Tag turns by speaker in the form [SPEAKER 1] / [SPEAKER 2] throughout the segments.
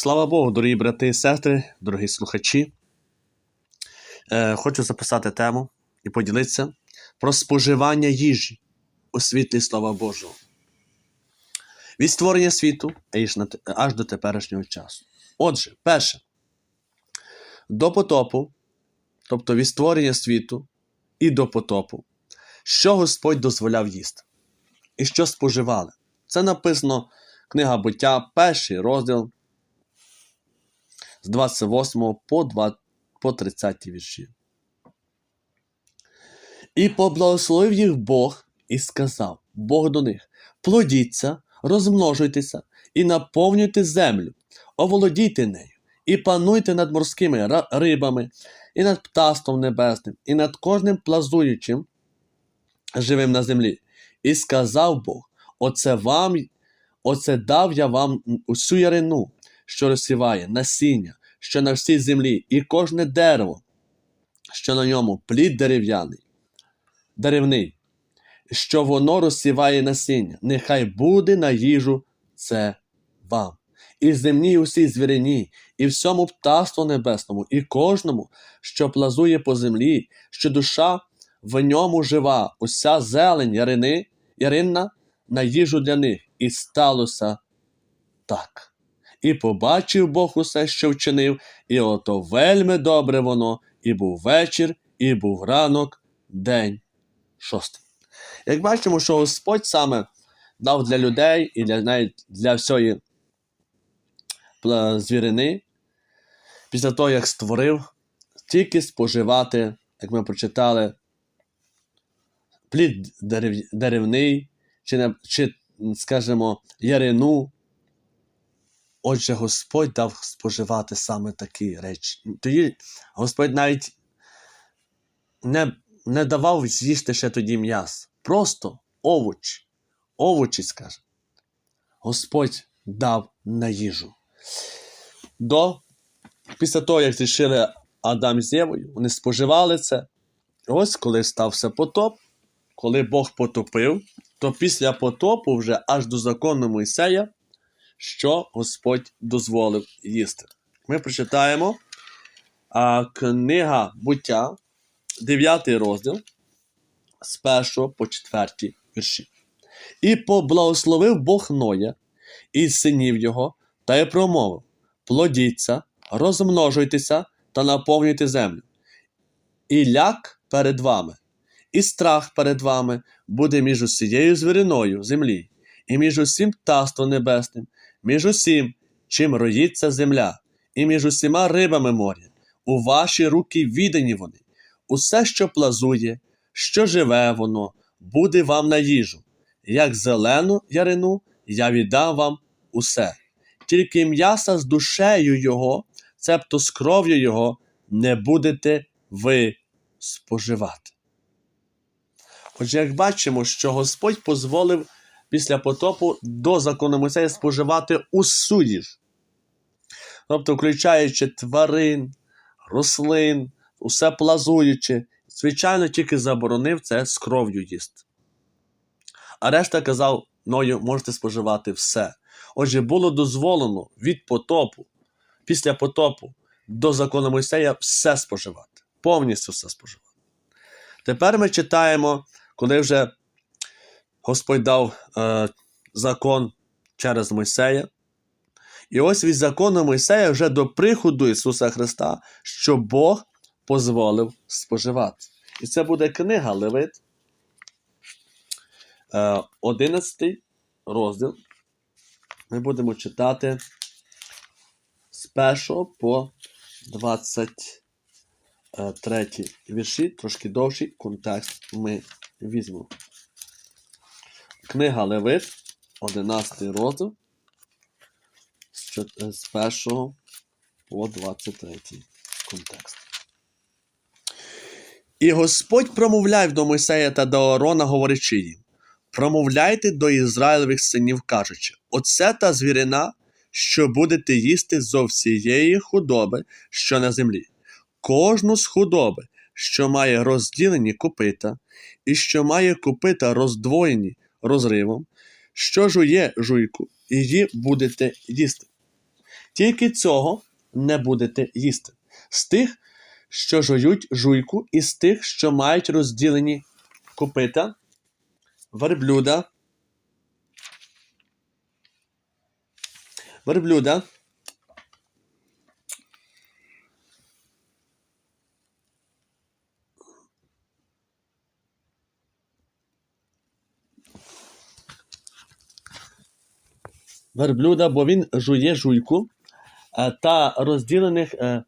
[SPEAKER 1] Слава Богу, дорогі брати і сестри, дорогі слухачі. Е, хочу записати тему і поділитися про споживання їжі у світлі Слова Божого. Від створення світу аж, до теперішнього часу. Отже, перше, до потопу, тобто від створення світу і до потопу, що Господь дозволяв їсти і що споживали. Це написано книга буття, перший розділ з 28 по, 2, по 30 вірші. І поблагословив їх Бог і сказав Бог до них: плодіться, розмножуйтеся і наповнюйте землю, оволодійте нею, і пануйте над морськими рибами, і над птаством небесним, і над кожним плазуючим живим на землі. І сказав Бог: Оце вам, оце дав я вам усю ярину, що розсіває насіння, що на всій землі, і кожне дерево, що на ньому плід дерев'яний, деревний, що воно розсіває насіння, нехай буде на їжу це вам. І земній усій звірині, і всьому птаству небесному, і кожному, що плазує по землі, що душа в ньому жива, уся зелень ярини, яринна на їжу для них, і сталося так. І побачив Бог усе, що вчинив, і ото вельми добре воно, і був вечір, і був ранок, день шостий. Як бачимо, що Господь саме дав для людей і для, навіть для всієї звірини, після того, як створив, тільки споживати, як ми прочитали, плід дерев, деревний, чи, чи, скажімо, ярину. Отже, Господь дав споживати саме такі речі. Тоді Господь навіть не, не давав з'їсти ще тоді м'ясо. Просто овочі. Овочі, скажімо. Господь дав на їжу. До, після того, як зрішили Адам з Євою, вони споживали це. Ось коли стався потоп, коли Бог потопив, то після потопу вже аж до закону Мойсея, що Господь дозволив їсти. Ми прочитаємо а, книга буття, 9 розділ, з 1 по 4 вірші. І поблагословив Бог Ноя і синів його, та й промовив: плодіться, розмножуйтеся та наповнюйте землю. І ляк перед вами, і страх перед вами буде між усією звіриною землі, і між усім птаством небесним, між усім, чим роїться земля, і між усіма рибами моря. У ваші руки віддані вони. Усе, що плазує, що живе воно, буде вам на їжу. Як зелену ярину я віддам вам усе. Тільки м'яса з душею його, цебто з кров'ю його, не будете ви споживати. Отже, як бачимо, що Господь дозволив після потопу до закону Мойсея споживати усю їжу. Тобто, включаючи тварин, рослин, усе плазуючи, звичайно, тільки заборонив це з кров'ю їсти. А решта казав, ною можете споживати все. Отже, було дозволено від потопу, після потопу до закону Мойсея все споживати, повністю все споживати. Тепер ми читаємо, коли вже Господь дав е, закон через Мойсея. І ось від закону Мойсея вже до приходу Ісуса Христа, що Бог дозволив споживати. І це буде книга Левит, е, 11 розділ. Ми будемо читати з 1 по 23 вірші, трошки довший контекст ми візьмемо. Книга Левит, 11 розділ, з 1 по 23 контекст. І Господь промовляв до Мойсея та до Аарона, говорячи їм: промовляйте до Ізраїлевих синів, кажучи: Оце та звірина, що будете їсти зо всієї худоби, що на землі. Кожну з худоби, що має розділені копита, і що має копита роздвоєні розривом, що жує жуйку, її будете їсти. Тільки цього не будете їсти. З тих, що жують жуйку, і з тих, що мають розділені копита, верблюда, верблюда, верблюда, бо він жує жуйку, е, та розділених е,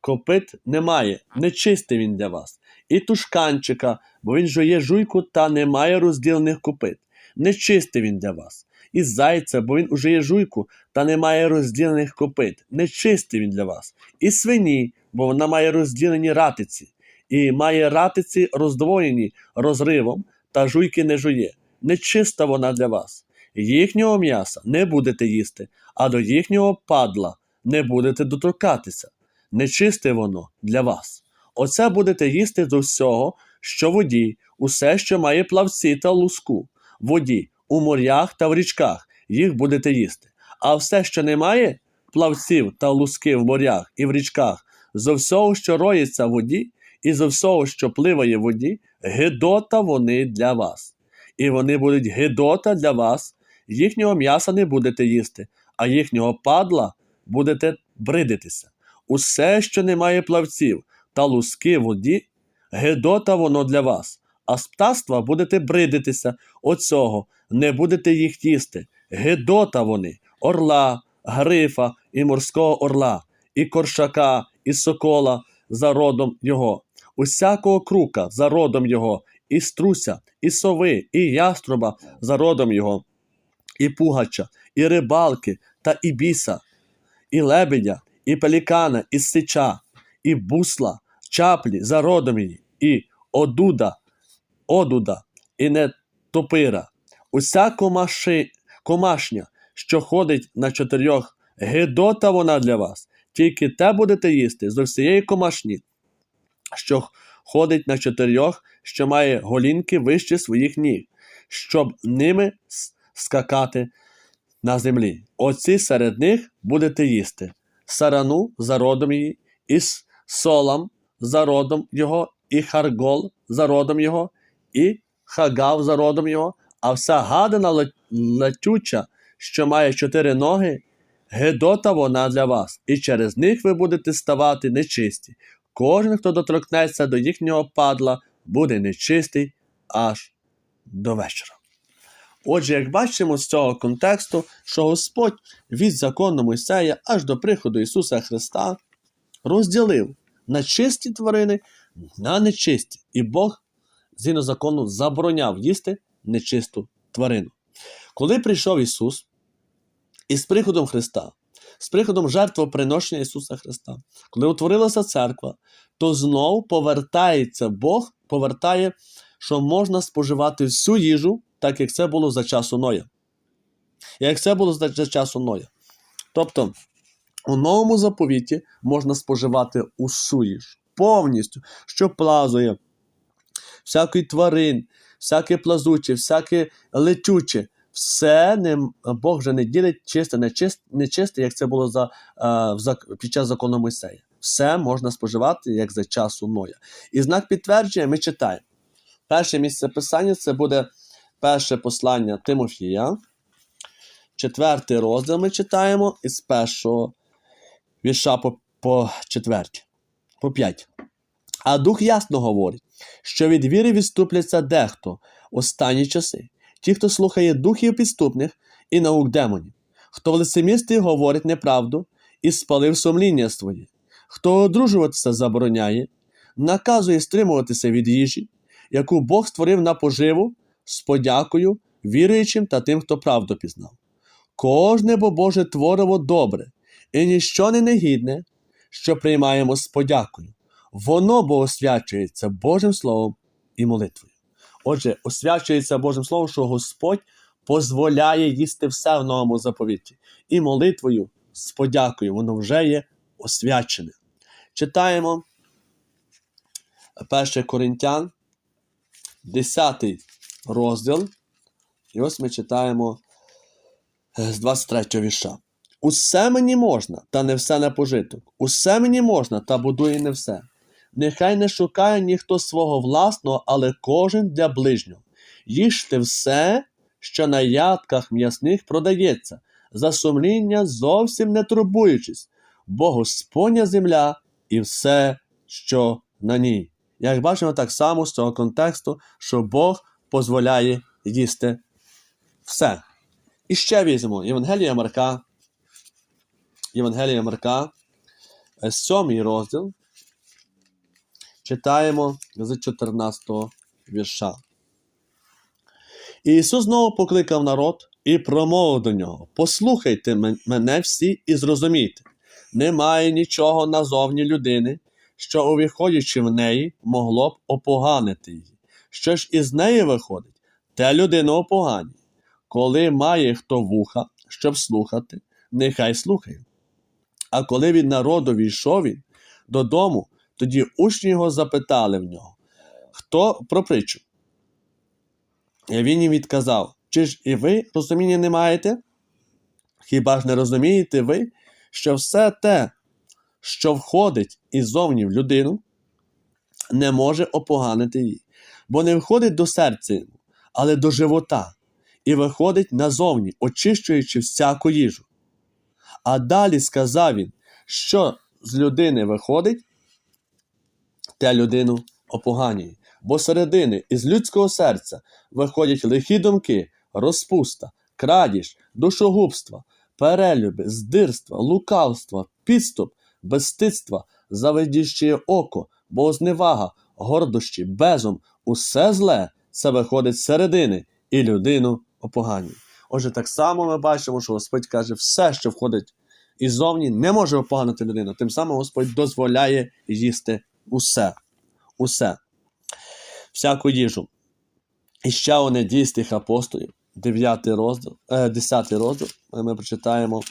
[SPEAKER 1] копит немає. Нечистий він для вас. І тушканчика, бо він жує жуйку та не має розділених копит. Нечистий він для вас. І зайця, бо він жує жуйку та не має розділених копит. Нечистий він для вас. І свині, бо вона має розділені ратиці, і має ратиці роздвоєні розривом, та жуйки не жує. Нечиста вона для вас. Їхнього м'яса не будете їсти, а до їхнього падла не будете доторкатися. Нечисте воно для вас. Оце будете їсти до всього, що воді, усе, що має плавці та луску, воді, у морях та в річках, їх будете їсти. А все, що не має плавців та луски в морях і в річках, зо всього, що роється в воді, і зо всього, що пливає в воді, гидота вони для вас. І вони будуть гидота для вас, їхнього м'яса не будете їсти, а їхнього падла будете бридитися. Усе, що не має плавців та луски воді, гедота воно для вас, а з птаства будете бридитися оцього, не будете їх їсти. Гедота вони, орла, грифа і морського орла, і коршака, і сокола за родом його, усякого крука за родом його, і струся, і сови, і яструба за родом його, і пугача, і рибалки та і біса, і лебедя, і пелікана, і сича, і бусла, чаплі за і одуда, одуда, і нетопира, уся комаши, комашня, що ходить на чотирьох, гидота вона для вас, тільки те будете їсти зо всієї комашні, що ходить на чотирьох, що має голінки вище своїх ніг, щоб ними скакати на землі. Оці серед них будете їсти сарану за родом її, і солам за родом його, і харгол за родом його, і хагав за родом його, а вся гадина ле- летюча, що має чотири ноги, гедота вона для вас, і через них ви будете ставати нечисті. Кожен, хто доторкнеться до їхнього падла, буде нечистий аж до вечора. Отже, як бачимо з цього контексту, що Господь від закону Мойсея аж до приходу Ісуса Христа розділив на чисті тварини на нечисті, і Бог згідно закону забороняв їсти нечисту тварину. Коли прийшов Ісус із приходом Христа, з приходом жертвоприношення Ісуса Христа, коли утворилася церква, то знов повертається Бог, повертає, що можна споживати всю їжу, так як це було за часу Ноя. Як це було за за часу Ноя. Тобто, у новому заповіті можна споживати усю їжу повністю, що плазує, всякий тварин, всяке плазуче, всяке летюче. Все не, Бог вже не ділить чисте, нечисте, нечисте, як це було за, е, в зак- під час закону Мойсея. Все можна споживати, як за часу Ноя. І знак підтвердження ми читаємо. Перше місце писання це буде перше послання Тимофія. Четвертий розділ ми читаємо із першого вірша по, по четверть, по п'ять. А дух ясно говорить, що від віри відступляться дехто останні часи. Ті, хто слухає духів підступних і наук демонів, хто в лицемірстві говорить неправду і спалив сумління своє, хто одружуватися забороняє, наказує стримуватися від їжі, яку Бог створив на поживу з подякою віруючим та тим, хто правду пізнав. Кожне бо Боже твориво добре, і ніщо не негідне, що приймаємо з подякою. Воно бо освячується Божим Словом і молитвою. Отже, освячується Божим Словом, що Господь дозволяє їсти все в новому заповіті. І молитвою з подякою воно вже є освячене. Читаємо 1 Коринтян, 10 розділ. І ось ми читаємо е, з 23 вірша. Усе мені можна, та не все на пожиток. Усе мені можна, та будує не все. Нехай не шукає ніхто свого власного, але кожен для ближнього. Їжте все, що на ядках м'ясних продається, за сумління зовсім не турбуючись, бо Господня земля і все, що на ній. Як бачимо так само з цього контексту, що Бог дозволяє їсти все. І ще візьмемо Євангелія Марка. Євангелія Марка, е, сьомий розділ. Читаємо з 14 вірша. І Ісус знову покликав народ і промовив до нього: Послухайте мене всі і зрозумійте, немає нічого назовні людини, що, увіходячи в неї, могло б опоганити її. Що ж із неї виходить, те людина опоганює. Коли має хто вуха, щоб слухати, нехай слухає. А коли від народу війшов він додому, тоді учні його запитали в нього, хто про притчу. І він їм відказав: Чи ж і ви розуміння не маєте? Хіба ж не розумієте ви, що все те, що входить іззовні в людину, не може опоганити її, бо не входить до серця але до живота, і виходить назовні, очищуючи всяку їжу. А далі сказав він, що з людини виходить, те людину опоганює. Бо середини із людського серця виходять лихі думки, розпуста, крадіж, душогубства, перелюби, здирства, лукавства, підступ, безстидства, завидіще око, богозневага, гордощі, безум, усе зле це виходить з середини і людину опоганює. Отже, так само ми бачимо, що Господь каже, все, що входить іззовні, не може опоганити людину. Тим самим Господь дозволяє їсти усе. Усе. Всяку їжу. І ще одне дійстих апостолів, 9 розділ, е, 10 розділ, ми прочитаємо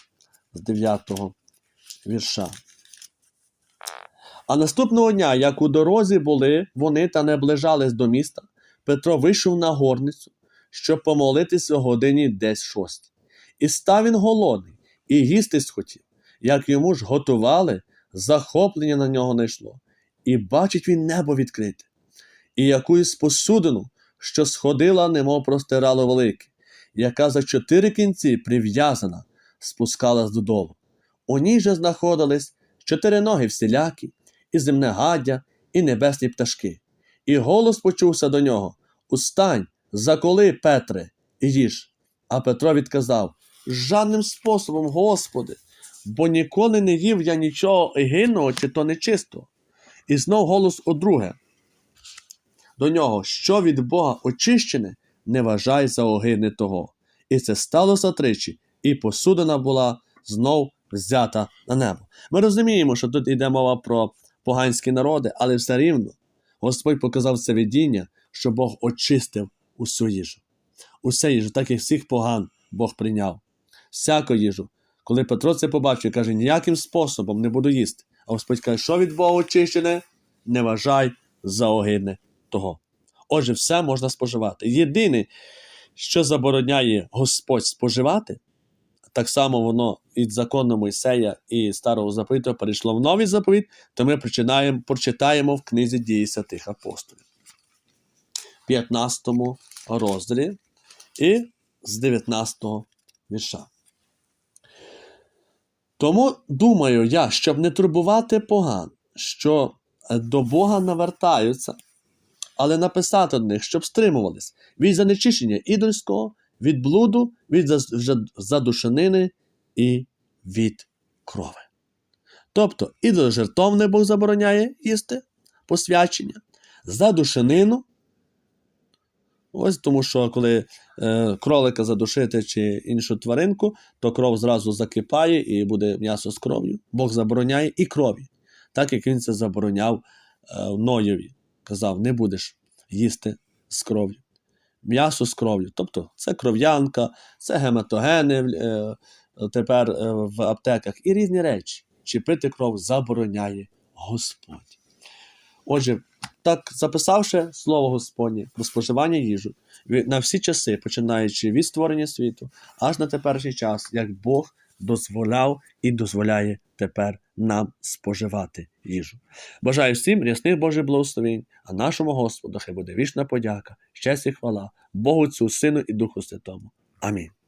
[SPEAKER 1] з 9 вірша. А наступного дня, як у дорозі були вони та не ближались до міста, Петро вийшов на горницю, щоб помолитися о годині десь шостій. І став він голодний, і їсти схотів. Як йому ж готували, захоплення на нього не йшло. І бачить він небо відкрите, і якусь посудину, що сходила, немов простирало велике, яка за чотири кінці прив'язана, спускалась додолу. У ній же знаходились чотири ноги всілякі, і земне гаддя, і небесні пташки. І голос почувся до нього: Устань, заколи, Петре, і їж. А Петро відказав: Жадним способом, Господи, бо ніколи не їв я нічого гинного чи то нечистого. І знов голос удруге. До нього, що від Бога очищене, не вважай за огидне того. І це сталося тричі, і посудина була знов взята на небо. Ми розуміємо, що тут йде мова про поганські народи, але все рівно Господь показав це видіння, що Бог очистив усю їжу. Усе їжу, так як всіх поган Бог прийняв. Всяку їжу. Коли Петро це побачив, каже, ніяким способом не буду їсти. А Господь каже, що від Бога очищене, не вважай за огидне того. Отже, все можна споживати. Єдине, що забороняє Господь споживати, так само воно від закону Мойсея і Старого Заповіту перейшло в новий заповіт, то ми прочитаємо в книзі дії святих апостолів. 15 розділі і з 19 вірша. Тому думаю я, щоб не турбувати поган, що до Бога навертаються, але написати до них, щоб стримувались від занечищення ідольського, від блуду, від задушенини і від крови. Тобто ідоложертовне Бог забороняє їсти посвячення, задушенину. Ось тому, що коли е, кролика задушити чи іншу тваринку, то кров зразу закипає і буде м'ясо з кров'ю. Бог забороняє і крові, так як він це забороняв е, Ноєві. Казав, не будеш їсти з кров'ю. М'ясо з кров'ю. Тобто це кров'янка, це гематогени е, тепер е, в аптеках і різні речі. Чи пити кров забороняє Господь. Отже, так записавши слово Господнє про споживання їжу на всі часи, починаючи від створення світу, аж на теперішній час, як Бог дозволяв і дозволяє тепер нам споживати їжу. Бажаю всім рясних Божих благословень, а нашому Господу хай буде вічна подяка, щастя і хвала, Богу Цю, Сину і Духу Святому. Амінь.